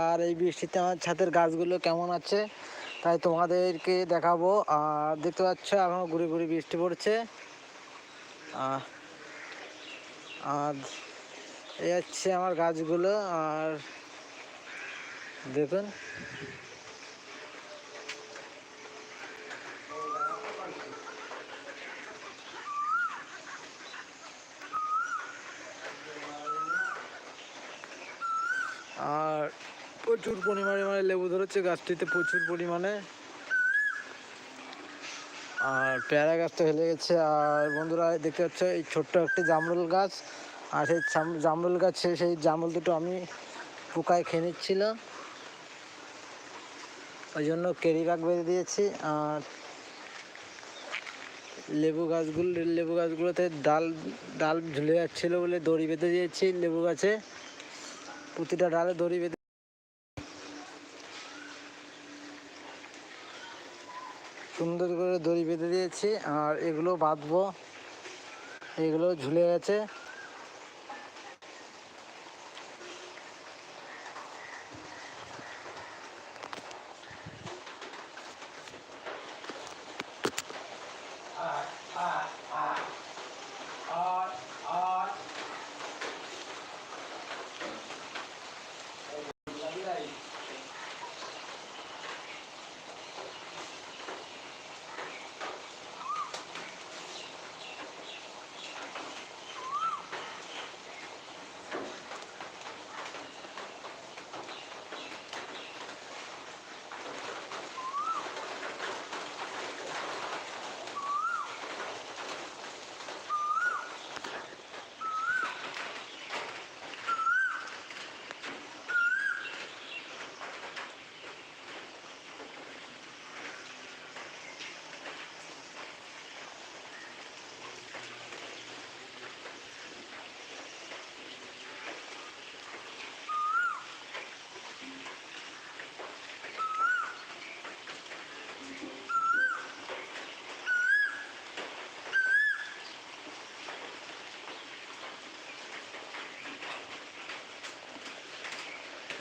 আর এই বৃষ্টিতে আমার ছাদের গাছগুলো কেমন আছে, তাই তোমাদেরকে দেখাবো। আর দেখতে পাচ্ছ, এখনও ঘুরে ঘুরে বৃষ্টি পড়ছে। আর এই হচ্ছে আমার গাছগুলো, আর দেখুন। আর প্রচুর পরিমাণে মানে লেবু ধরেছে, গাছটিতে প্রচুর পরিমাণে। আর পেয়ারা গাছটা হেলে গেছে। আর বন্ধুরা, দেখতে পাচ্ছ, এই ছোট্ট একটি জামরুল গাছ। আর সেই জাম- জামরুল গাছে সেই জামরুল দুটো আমি পোকায় খেয়ে নিচ্ছিল। ওই জন্য কেরি ব্যাগ বেঁধে দিয়েছি। আর লেবু গাছগুলো লেবু গাছগুলোতে ডাল ডাল ঝুলে যাচ্ছিল বলে দড়ি বেঁধে দিয়েছি লেবু গাছে। প্রতিটা ডালে দড়ি বেঁধে সুন্দর করে দড়ি বেঁধে দিয়েছি আর এগুলো বাঁধবো। এগুলো ঝুলে গেছে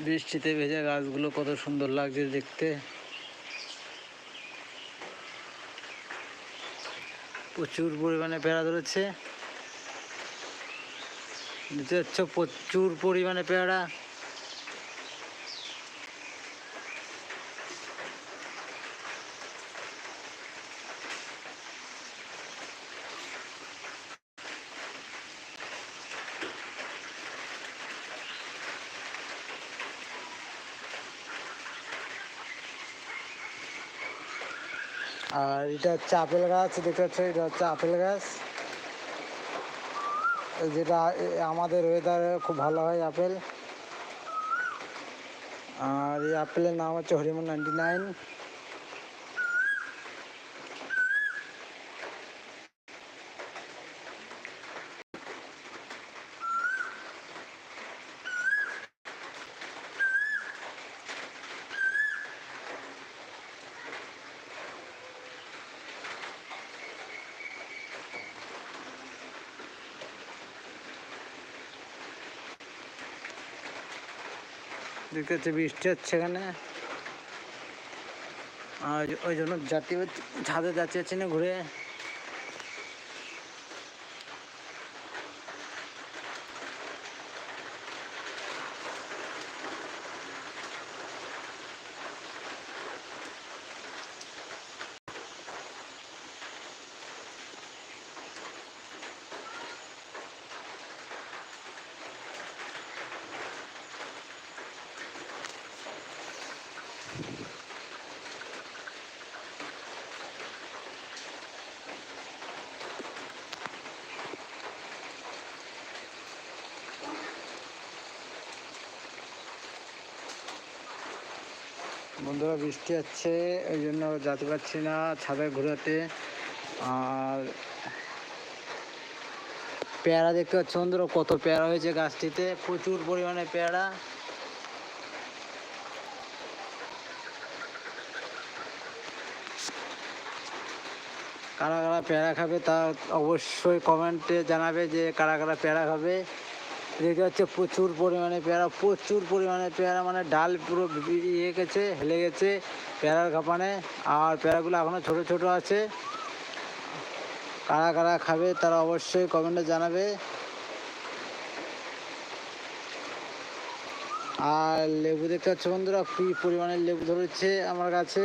বৃষ্টিতে ভেজা গাছগুলো কত সুন্দর লাগছে দেখতে। প্রচুর পরিমাণে পেয়ারা ধরেছে। দেখতে পাচ্ছ, প্রচুর পরিমাণে পেয়ারা আর এটা হচ্ছে আপেল গাছ, দেখতে পাচ্ছ? এটা হচ্ছে আপেল গাছ। যেটা আমাদের ওয়েদারে খুব ভালো হয় আপেল। আর এই আপেলের নাম হচ্ছে হরিমন নাইনটি নাইন। দেখতে পাচ্ছি বৃষ্টি হচ্ছে এখানে। আর ওই জন্য জাতীয় ছাদে যাচ্ছে না ঘুরে। বন্ধুরা বৃষ্টি হচ্ছে ওই জন্য যেতে পারছি না ছাদে ঘোরাতে। আর পেয়ারা দেখতে পাচ্ছ বন্ধুরা, কত পেয়ারা হয়েছে গাছটিতে, প্রচুর পরিমাণে পেয়ারা। কারা কারা পেয়ারা খাবে তা অবশ্যই কমেন্টে জানাবে যে কারা কারা পেয়ারা খাবে। দেখতে হচ্ছে প্রচুর পরিমাণে পেয়ারা, প্রচুর পরিমাণে পেয়ারা মানে ডাল পুরো ইয়ে গেছে, হেলে গেছে পেয়ারার কাপানে আর পেয়ারাগুলো এখনও ছোট ছোট আছে। কারা কারা খাবে তারা অবশ্যই কমেন্টে জানাবে। আর লেবু দেখতে পাচ্ছ বন্ধুরা, কি পরিমাণে লেবু ধরেছে আমার কাছে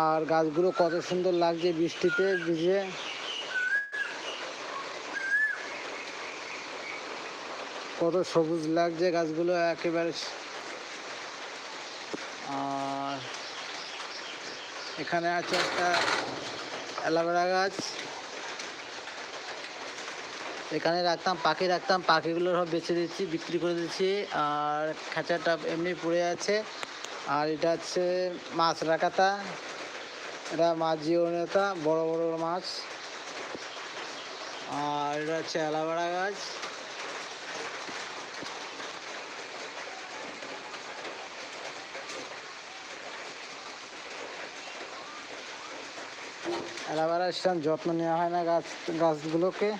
আর গাছগুলো কত সুন্দর লাগছে বৃষ্টিতে ভিজে। কত সবুজ লাগছে গাছগুলো একেবারে। আর এখানে আছে একটা অ্যালোভেরা গাছ। এখানে রাখতাম, পাখি রাখতাম, পাখিগুলো সব বেছে দিচ্ছি, বিক্রি করে দিচ্ছি। আর খাঁচাটা এমনি পড়ে আছে। আর এটা হচ্ছে মাছ রাখাতা। এটা মাছ জিওনেতা বড় বড় মাছ। আর এটা হচ্ছে অ্যালোভেরা গাছ। অ্যালোভেরা সেরকম যত্ন নেওয়া হয় না গাছ, গাছগুলোকে।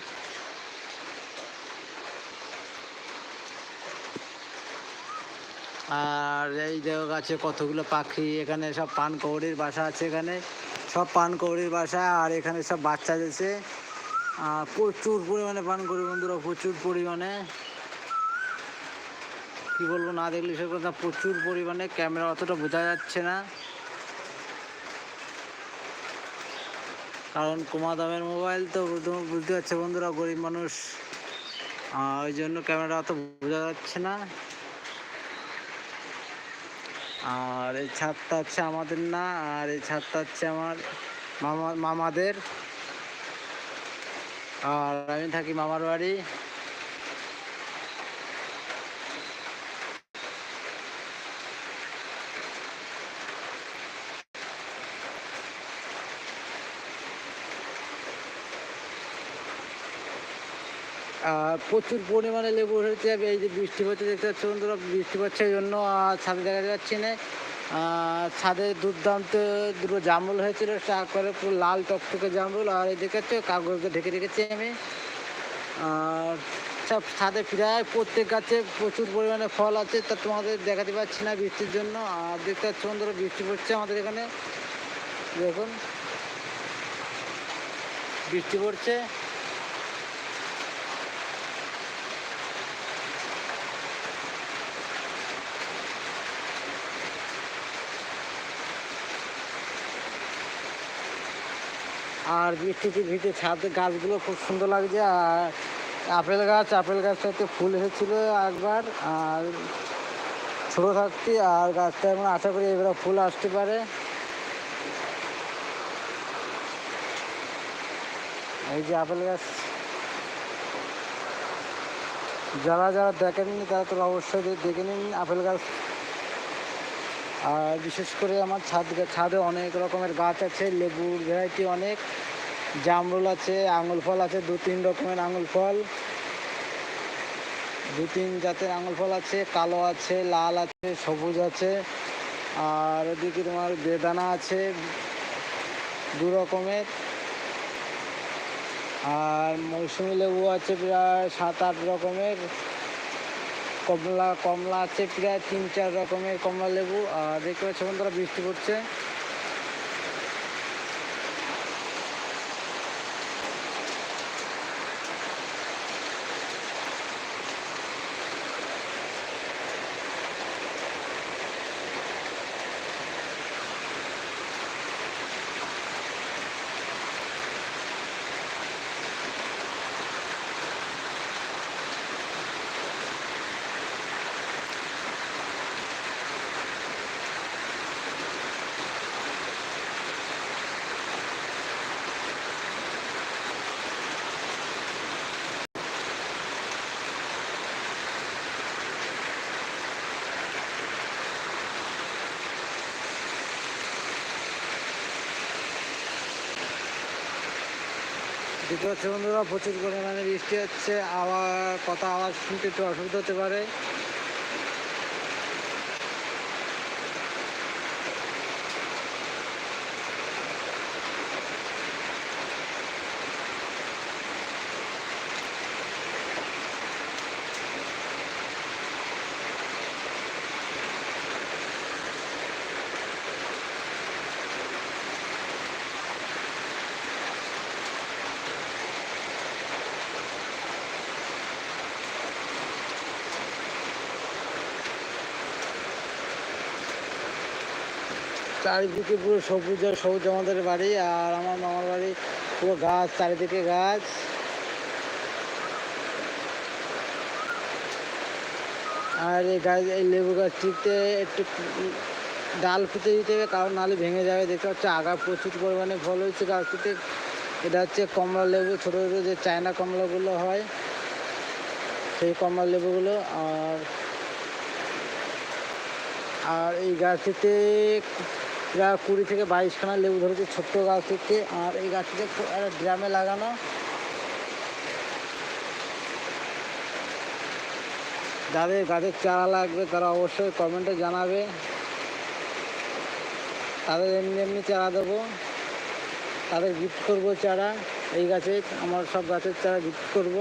আর এই দেখো গাছে কতগুলো পাখি, এখানে সব পানকৌড়ির বাসা আছে এখানে। সব পানকৌড়ির বাসা, আর এখানে সব বাচ্চা দিয়েছে প্রচুর পরিমাণে পান পানকৌড়ি বন্ধুরা, প্রচুর পরিমাণে। কি বলব, না দেখলে সে কথা, প্রচুর পরিমাণে। ক্যামেরা অতটা বোঝা যাচ্ছে না। কারণ কমা দামের মোবাইল তো তুমি বুঝতে পারছ বন্ধুরা, গরিব মানুষ। ওই জন্য ক্যামেরা অত বোঝা যাচ্ছে না। আর এই ছাদটা হচ্ছে আমাদের না, আর এই ছাদটা হচ্ছে আমার মামা, মামাদের। আর আমি থাকি মামার বাড়ি। প্রচুর পরিমাণে লেবু হয়েছে এই যে বৃষ্টি হচ্ছে দেখতে পাচ্ছ বন্ধুরা, বৃষ্টি হচ্ছে এই জন্য ছাদে দেখা যাচ্ছে না। ছাদে দুর্দান্ত দুটো জামরুল হয়েছিল করে পুরো লাল টকটকে জামরুল, আর এই দেখতে পাচ্ছ কাগজ ঢেকে রেখেছি আমি। আর সব ছাদে প্রায় প্রত্যেক গাছে প্রচুর পরিমাণে ফল আছে, তা তোমাদের দেখাতে পাচ্ছি না বৃষ্টির জন্য। আর দেখতে পাচ্ছ বন্ধুরা, বৃষ্টি পড়ছে আমাদের এখানে। দেখুন। বৃষ্টি পড়ছে। আর ভিজে ছাদ গাছগুলো খুব সুন্দর লাগছে, আর আপেল গাছ, আপেল গাছটাতে ফুল এসেছিল একবার, আর ছোটো থাকতে আর গাছটা এখন আশা করি এবার ফুল আসতে পারে। এই যে আপেল গাছ, যারা যারা দেখেননি তারা তো অবশ্যই দেখে নিন আপেল গাছ। আর বিশেষ করে আমার ছাদ ছাদে অনেক রকমের গাছ আছে, লেবুর ভ্যারাইটি অনেক, জামরুল আছে, আঙুল ফল আছে, দু তিন রকমের আঙুল ফল, দু তিন জাতের আঙুল ফল আছে, কালো আছে, লাল আছে, সবুজ আছে, আর ওদিকে তোমার বেদানা আছে, দু রকমের, আর মৌসুমি লেবু আছে প্রায় সাত আট রকমের কমলা কমলা আছে প্রায় তিন চার রকমের কমলা লেবু। আর দেখতে পাচ্ছি বন্ধুরা, বৃষ্টি পড়ছে। দেখতে হচ্ছে বন্ধুরা প্রচুর পরিমাণে বৃষ্টি হচ্ছে আবার কথা আওয়াজ শুনতে একটু অসুবিধা হতে পারে। চারিদিকে পুরো সবুজ আর সবুজ আমাদের বাড়ি আর আমার মামার বাড়ি পুরো গাছ, চারিদিকে গাছ। আর এই গাছ, এই লেবু গাছটিতে একটু ডাল পুঁতে দিতে হবে, কারণ নাহলে ভেঙে যাবে। দেখতে পাচ্ছ, আগা প্রচুর পরিমাণে ফল হয়েছে গাছটিতে। এটা হচ্ছে কমলা লেবু, ছোটো ছোটো যে চায়না কমলাগুলো হয়, সেই কমলা লেবুগুলো। আর আর এই গাছটিতে প্রায় কুড়ি থেকে বাইশখানা লেবু ধরেছে, ছোট্ট গাছ থেকে আর এই গাছটিতে একটা ড্রামে লাগানো। যাদের গাছের চারা লাগবে তারা অবশ্যই কমেন্টে জানাবে। তাদের এমনি এমনি চারা দেবো। তাদের গিফট করব চারা। এই গাছে আমার সব গাছের চারা গিফট করব।